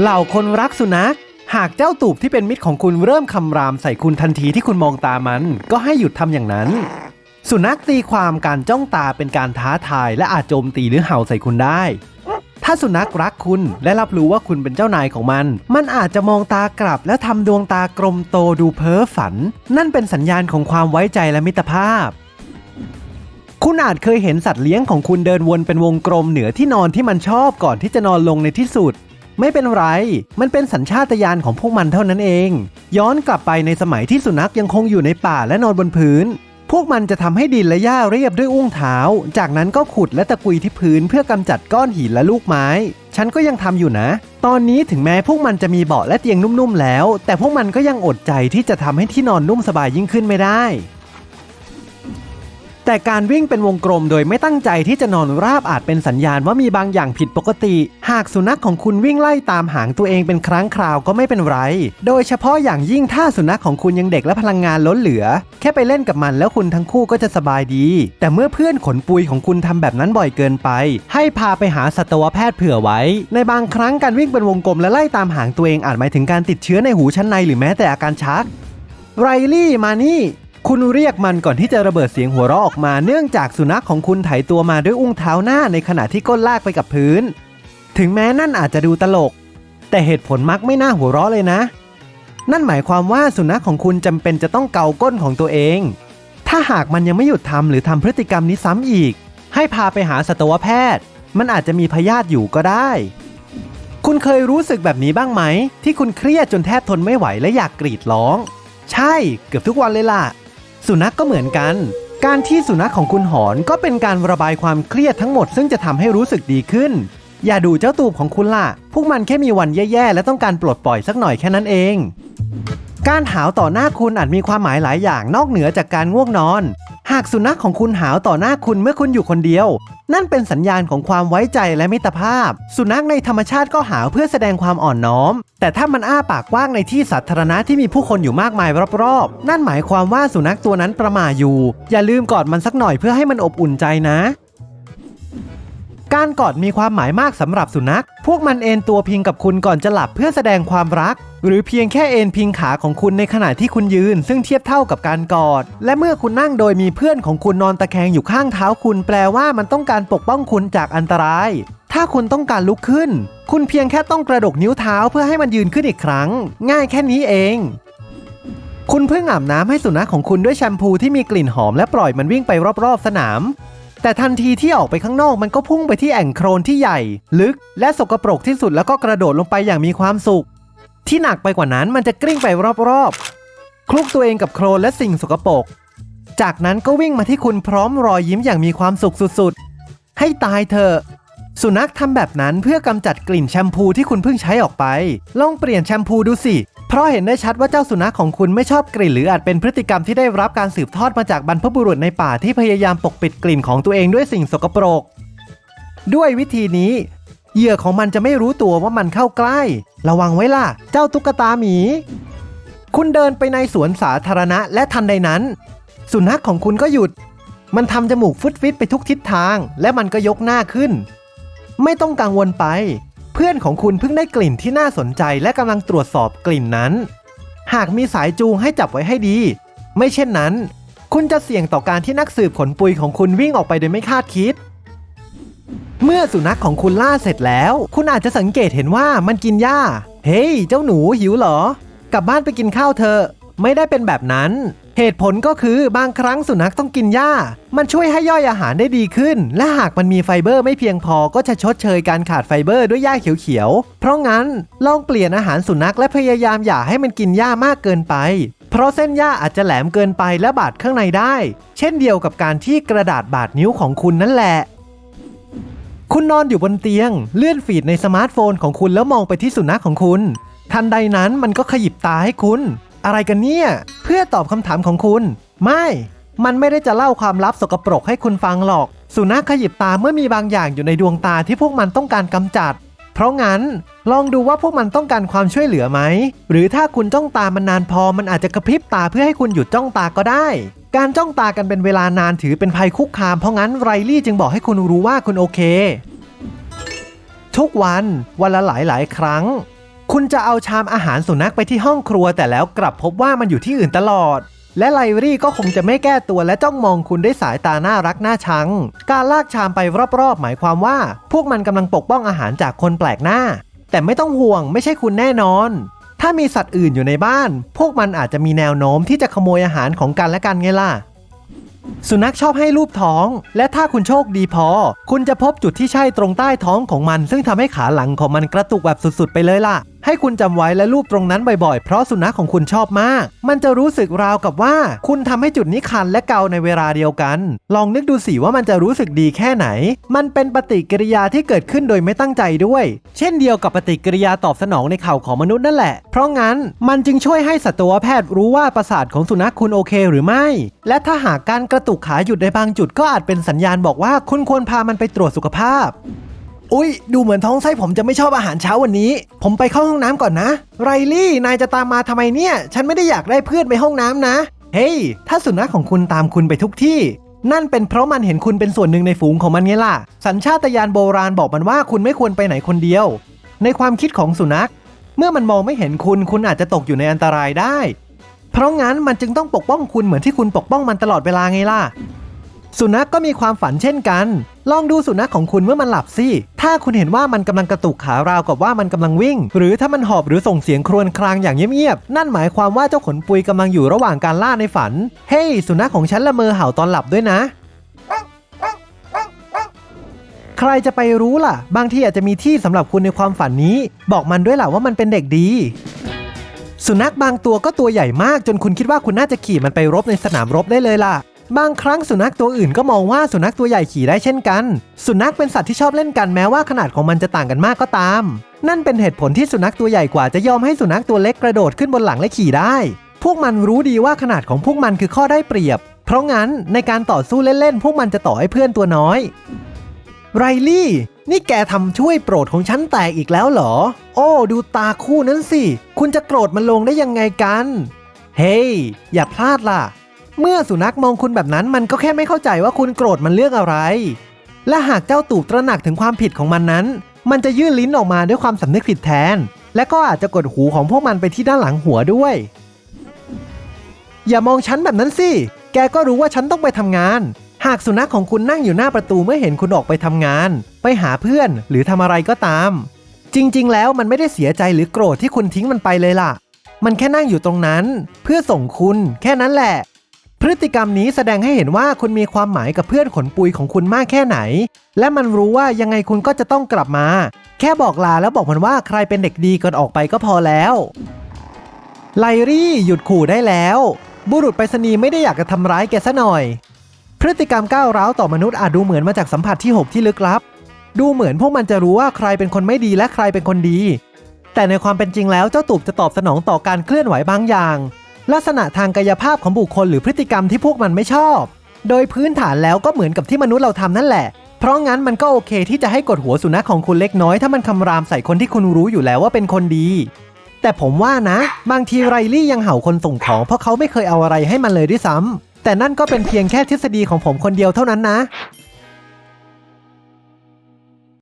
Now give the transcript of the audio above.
เหล่าคนรักสุนัข หากเจ้าตูบที่เป็นมิตรของคุณเริ่มคำรามใส่คุณทันทีที่คุณมองตามัน ก็ให้หยุดทำอย่างนั้น สุนัขตีความการจ้องตาเป็นการท้าทาย และอาจโจมตีหรือเห่าใส่คุณได้ ถ้าสุนัขรักคุณและรับรู้ว่าคุณเป็นเจ้านายของมัน มันอาจจะมองตากลับแล้วทำดวงตากลมโตดูเพ้อฝัน นั่นเป็นสัญญาณของความไว้ใจและมิตรภาพคุณอาจเคยเห็นสัตว์เลี้ยงของคุณเดินวนเป็นวงกลมเหนือที่นอนที่มันชอบก่อนที่จะนอนลงในที่สุด ไม่เป็นไร มันเป็นสัญชาตญาณของพวกมันเท่านั้นเอง ย้อนกลับไปในสมัยที่สุนัขยังคงอยู่ในป่าและนอนบนพื้น พวกมันจะทำให้ดินและหญ้าเรียบด้วยอุ้งเท้า จากนั้นก็ขุดและตะกุยที่พื้นเพื่อกำจัดก้อนหินและลูกไม้ ฉันก็ยังทำอยู่นะ ตอนนี้ถึงแม้พวกมันจะมีเบาะและเตียงนุ่มๆแล้ว แต่พวกมันก็ยังอดใจที่จะทำให้ที่นอนนุ่มสบายยิ่งขึ้นไม่ได้ แต่การวิ่งเป็นวงกลมโดยไม่ตั้งใจที่จะนอนราบอาจเป็นสัญญาณว่ามีบางอย่างผิดปกติ หากสุนัขของคุณวิ่งไล่ตามหางตัวเองเป็นครั้งคราวก็ไม่เป็นไร โดยเฉพาะอย่างยิ่งถ้าสุนัขของคุณยังเด็กและพลังงานล้นเหลือ แค่ไปเล่นกับมันแล้วคุณทั้งคู่ก็จะสบายดี แต่เมื่อเพื่อนขนปุยของคุณทำแบบนั้นบ่อยเกินไป ให้พาไปหาสัตวแพทย์เผื่อไว้ ในบางครั้งการวิ่งเป็นวงกลมและไล่ตามหางตัวเองอาจหมายถึงการติดเชื้อในหูชั้นในหรือแม้แต่อาการชักไรลี่มานี่ คุณเรียกมันก่อนที่จะระเบิดเสียงหัวเราะออกมา เนื่องจากสุนัขของคุณไถตัวมาด้วยอุ้งเท้าหน้าในขณะที่ก้นลากไปกับพื้น ถึงแม้นั่นอาจจะดูตลก แต่เหตุผลมักไม่น่าหัวเราะเลยนะ นั่นหมายความว่าสุนัขของคุณจำเป็นจะต้องเกาก้นของตัวเอง ถ้าหากมันยังไม่หยุดทำหรือทำพฤติกรรมนี้ซ้ำอีก ให้พาไปหาสัตวแพทย์ มันอาจจะมีพยาธิอยู่ก็ได้ คุณเคยรู้สึกแบบนี้บ้างไหม ที่คุณเครียดจนแทบทนไม่ไหวและอยากกรีดร้อง ใช่ เกือบทุกวันเลยล่ะ สุนัขกก็เหมือนกัน การที่สุนัขของคุณหอนก็เป็นการระบายความเครียดทั้งหมดซึ่งจะทำให้รู้สึกดีขึ้น อย่าดูเจ้าตูบของคุณล่ะ พวกมันแค่มีวันแย่ๆ และต้องการปลดปล่อยสักหน่อยแค่นั้นเอง การหาวต่อหน้าคุณอาจมีความหมายหลายอย่างนอกเหนือจากการง่วงนอน หากสุนัขของคุณหาวต่อหน้าคุณเมื่อคุณอยู่คนเดียว นั่นเป็นสัญญาณของความไว้ใจและมิตรภาพ สุนัขในธรรมชาติก็หาวเพื่อแสดงความอ่อนน้อม แต่ถ้ามันอ้าปากกว้างในที่สาธารณะที่มีผู้คนอยู่มากมายรอบๆ นั่นหมายความว่าสุนัขตัวนั้นประมาอยู่ อย่าลืมกอดมันสักหน่อยเพื่อให้มันอบอุ่นใจนะ การกอดมีความหมายมากสำหรับสุนัข พวกมันเอนตัวพิงกับคุณก่อนจะหลับเพื่อแสดงความรัก หรือเพียงแค่เอนพิงขาของคุณในขณะที่คุณยืน ซึ่งเทียบเท่ากับการกอด และเมื่อคุณนั่งโดยมีเพื่อนของคุณนอนตะแคงอยู่ข้างเท้าคุณ แปลว่ามันต้องการปกป้องคุณจากอันตราย ถ้าคุณต้องการลุกขึ้น คุณเพียงแค่ต้องกระดกนิ้วเท้าเพื่อให้มันยืนขึ้นอีกครั้ง ง่ายแค่นี้เองคุณเพิ่งอาบน้ำให้สุนัขของคุณด้วยแชมพูที่มีกลิ่นหอมและปล่อยมันวิ่งไปรอบๆสนาม แต่ทันทีที่ออกไปข้างนอกมันก็พุ่งไปที่แอ่งโครนที่ใหญ่ ลึก และสกปรกที่สุดแล้วก็กระโดดลงไปอย่างมีความสุข ที่หนักไปกว่านั้นมันจะกลิ้งไปรอบๆ คลุกตัวเองกับโครนและสิ่งสกปรก จากนั้นก็วิ่งมาที่คุณพร้อมรอยยิ้มอย่างมีความสุขสุดๆ ให้ตายเถอะสุนัขทำแบบนั้นเพื่อกำจัดกลิ่นแชมพูที่คุณเพิ่งใช้ออกไป ลองเปลี่ยนแชมพูดูสิ เพราะเห็นได้ชัดว่าเจ้าสุนัขของคุณไม่ชอบกลิ่นหรืออาจเป็นพฤติกรรมที่ได้รับการสืบทอดมาจากบรรพบุรุษในป่าที่พยายามปกปิดกลิ่นของตัวเองด้วยสิ่งสกปรก ด้วยวิธีนี้เหยื่อของมันจะไม่รู้ตัวว่ามันเข้าใกล้ ระวังไว้ล่ะ เจ้าตุ๊กตาหมี คุณเดินไปในสวนสาธารณะและทันใดนั้น สุนัขของคุณก็หยุด มันทำจมูกฟุดฟิตไปทุกทิศทาง และมันก็ยกหน้าขึ้น ไม่ต้องกังวลไป เพื่อนของคุณเพิ่งได้กลิ่นที่น่าสนใจและกำลังตรวจสอบกลิ่นนั้น หากมีสายจูงให้จับไว้ให้ดี ไม่เช่นนั้น คุณจะเสี่ยงต่อการที่นักสืบขนปุยของคุณวิ่งออกไปโดยไม่คาดคิด เมื่อสุนัขของคุณล่าเสร็จแล้ว คุณอาจจะสังเกตเห็นว่ามันกินหญ้า เฮ้ย เจ้าหนูหิวเหรอ กลับบ้านไปกินข้าวเถอะ ไม่ได้เป็นแบบนั้น เหตุผลก็คือบางครั้งสุนัขต้องกินหญ้า มันช่วยให้ย่อยอาหารได้ดีขึ้น และหากมันมีไฟเบอร์ไม่เพียงพอก็จะชดเชยการขาดไฟเบอร์ด้วยหญ้าเขียวๆ เพราะงั้นลองเปลี่ยนอาหารสุนัขและพยายามอย่าให้มันกินหญ้ามากเกินไป เพราะเส้นหญ้าอาจจะแหลมเกินไปและบาดข้างในได้ เช่นเดียวกับการที่กระดาษบาดนิ้วของคุณนั่นแหละคุณนอนอยู่บนเตียง เลื่อนฟีดในสมาร์ทโฟนของคุณแล้วมองไปที่สุนัขของคุณ ทันใดนั้นมันก็ขยิบตาให้คุณ อะไรกันเนี่ย เพื่อตอบคำถามของคุณ ไม่ มันไม่ได้จะเล่าความลับสกปรกให้คุณฟังหรอก สุนัขขยิบตาเมื่อมีบางอย่างอยู่ในดวงตาที่พวกมันต้องการกำจัด เพราะงั้นลองดูว่าพวกมันต้องการความช่วยเหลือไหม หรือถ้าคุณจ้องตามันนานพอมันอาจจะกระพริบตาเพื่อให้คุณหยุดจ้องตาก็ได้ การจ้องตากันเป็นเวลานานถือเป็นภัยคุกคาม เพราะงั้นไรลี่จึงบอกให้คุณรู้ว่าคุณโอเค ทุกวันวันละหลายหลายครั้ง คุณจะเอาชามอาหารสุนัขไปที่ห้องครัว แต่แล้วกลับพบว่ามันอยู่ที่อื่นตลอด และไลรี่ก็คงจะไม่แก้ตัวและจ้องมองคุณด้วยสายตาน่ารักน่าชัง การลากชามไปรอบๆ หมายความว่า พวกมันกำลังปกป้องอาหารจากคนแปลกหน้า แต่ไม่ต้องห่วงไม่ใช่คุณแน่นอน ถ้ามีสัตว์อื่นอยู่ในบ้าน พวกมันอาจจะมีแนวโน้มที่จะขโมยอาหารของกันและกันไงล่ะสุนัขชอบให้รูปท้อง และถ้าคุณโชคดีพอ คุณจะพบจุดที่ใช่ตรงใต้ท้องของมัน ซึ่งทำให้ขาหลังของมันกระตุกแบบสุดๆ ไปเลยล่ะ ให้คุณจำไว้และรูปตรงนั้นบ่อยๆ เพราะสุนัขของคุณชอบมาก มันจะรู้สึกราวกับว่า คุณทำให้จุดนี้คันและเกาในเวลาเดียวกัน ลองนึกดูสิว่ามันจะรู้สึกดีแค่ไหน มันเป็นปฏิกิริยาที่เกิดขึ้นโดยไม่ตั้งใจด้วย เช่นเดียวกับปฏิกิริยาตอบสนองในเข่าของมนุษย์นั่นแหละ เพราะงั้นมันจึงช่วยให้สัตวแพทย์รู้ว่าประสาทของสุนัขคุณโอเคหรือไม่ และถ้าหากการกระตุกขาหยุดในบางจุดก็อาจเป็นสัญญาณบอกว่าคุณควรพามันไปตรวจสุขภาพ อุ๊ย ดูเหมือนท้องไส้ผมจะไม่ชอบอาหารเช้าวันนี้ ผมไปเข้าห้องน้ำก่อนนะ ไรลี่ นายจะตามมาทำไมเนี่ย ฉันไม่ได้อยากได้เพื่อนไปห้องน้ำนะ เฮ้ย ถ้าสุนัขของคุณตามคุณไปทุกที่ นั่นเป็นเพราะมันเห็นคุณเป็นส่วนหนึ่งในฝูงของมันไงล่ะ สัญชาตญาณโบราณบอกมันว่าคุณไม่ควรไปไหนคนเดียว ในความคิดของสุนัข เมื่อมันมองไม่เห็นคุณ คุณอาจจะตกอยู่ในอันตรายได้ เพราะงั้นมันจึงต้องปกป้องคุณเหมือนที่คุณปกป้องมันตลอดเวลาไงล่ะ สุนัขกก็มีความฝันเช่นกัน ลองดูสุนัขของคุณเมื่อมันหลับสิ ถ้าคุณเห็นว่ามันกำลังกระตุกขาราวกับว่ามันกำลังวิ่ง หรือถ้ามันหอบหรือส่งเสียงครวญครางอย่างเงียบๆ นั่นหมายความว่าเจ้าขนปุยกำลังอยู่ระหว่างการล่าในฝัน เฮ้ยสุนัขของฉันละเมอเห่าตอนหลับด้วยนะ ใครจะไปรู้ล่ะ บางทีอาจจะมีที่สำหรับคุณในความฝันนี้ บอกมันด้วยล่ะว่ามันเป็นเด็กดีสุนัขบางตัวก็ตัวใหญ่มากจนคุณคิดว่าคุณน่าจะขี่มันไปรบในสนามรบได้เลยล่ะ บางครั้งสุนัขตัวอื่นก็มองว่าสุนัขตัวใหญ่ขี่ได้เช่นกัน สุนัขเป็นสัตว์ที่ชอบเล่นกันแม้ว่าขนาดของมันจะต่างกันมากก็ตาม นั่นเป็นเหตุผลที่สุนัขตัวใหญ่กว่าจะยอมให้สุนัขตัวเล็กกระโดดขึ้นบนหลังและขี่ได้ พวกมันรู้ดีว่าขนาดของพวกมันคือข้อได้เปรียบ เพราะงั้นในการต่อสู้เล่นๆพวกมันจะต่อให้เพื่อนตัวน้อยไรลี่ นี่แกทำช่วยโปรดของฉันแตกอีกแล้วเหรอ โอ้ ดูตาคู่นั้นสิ คุณจะโกรธมันลงได้ยังไงกัน เฮ้ยอย่าพลาดล่ะ เมื่อสุนัขมองคุณแบบนั้นมันก็แค่ไม่เข้าใจว่าคุณโกรธมันเรื่องอะไร และหากเจ้าตูบตระหนักถึงความผิดของมันนั้น มันจะยื่นลิ้นออกมาด้วยความสำนึกผิดแทน และก็อาจจะกดหูของพวกมันไปที่ด้านหลังหัวด้วย อย่ามองฉันแบบนั้นสิ แกก็รู้ว่าฉันต้องไปทำงาน หากสุนัขของคุณนั่งอยู่หน้าประตูเมื่อเห็นคุณออกไปทำงาน ไปหาเพื่อนหรือทำอะไรก็ตาม จริง ๆ แล้วมันไม่ได้เสียใจหรือโกรธที่คุณทิ้งมันไปเลยล่ะ มันแค่นั่งอยู่ตรงนั้น เพื่อส่งคุณ แค่นั้นแหละ พฤติกรรมนี้แสดงให้เห็นว่าคุณมีความหมายกับเพื่อนขนปุยของคุณมากแค่ไหน และมันรู้ว่ายังไงคุณก็จะต้องกลับมา แค่บอกลาแล้วบอกมันว่าใครเป็นเด็กดีก่อนออกไปก็พอแล้วไลรี่หยุดขู่ได้แล้ว บุรุษไปรษณีย์ไม่ได้อยากจะทำร้ายแกซะหน่อย พฤติกรรมก้าวร้าวต่อมนุษย์อาจดูเหมือนมาจากสัมผัสที่6ที่ลึกลับ ดูเหมือนพวกมันจะรู้ว่าใครเป็นคนไม่ดีและใครเป็นคนดี แต่ในความเป็นจริงแล้วเจ้าตูบจะตอบสนองต่อการเคลื่อนไหวบางอย่าง ลักษณะทางกายภาพของบุคคลหรือพฤติกรรมที่พวกมันไม่ชอบ โดยพื้นฐานแล้วก็เหมือนกับที่มนุษย์เราทำนั่นแหละ เพราะงั้นมันก็โอเคที่จะให้กดหัวสุนัขของคุณเล็กน้อยถ้ามันคำรามใส่คนที่คุณรู้อยู่แล้วว่าเป็นคนดี แต่ผมว่านะ บางทีไรลี่ยังเห่าคนส่งของ เพราะเขาไม่เคยเอาอะไรให้มันเลยด้วยซ้ำแต่นั่นก็เป็นเพียงแค่ทฤษฎีของผมคนเดียวเท่านั้นนะ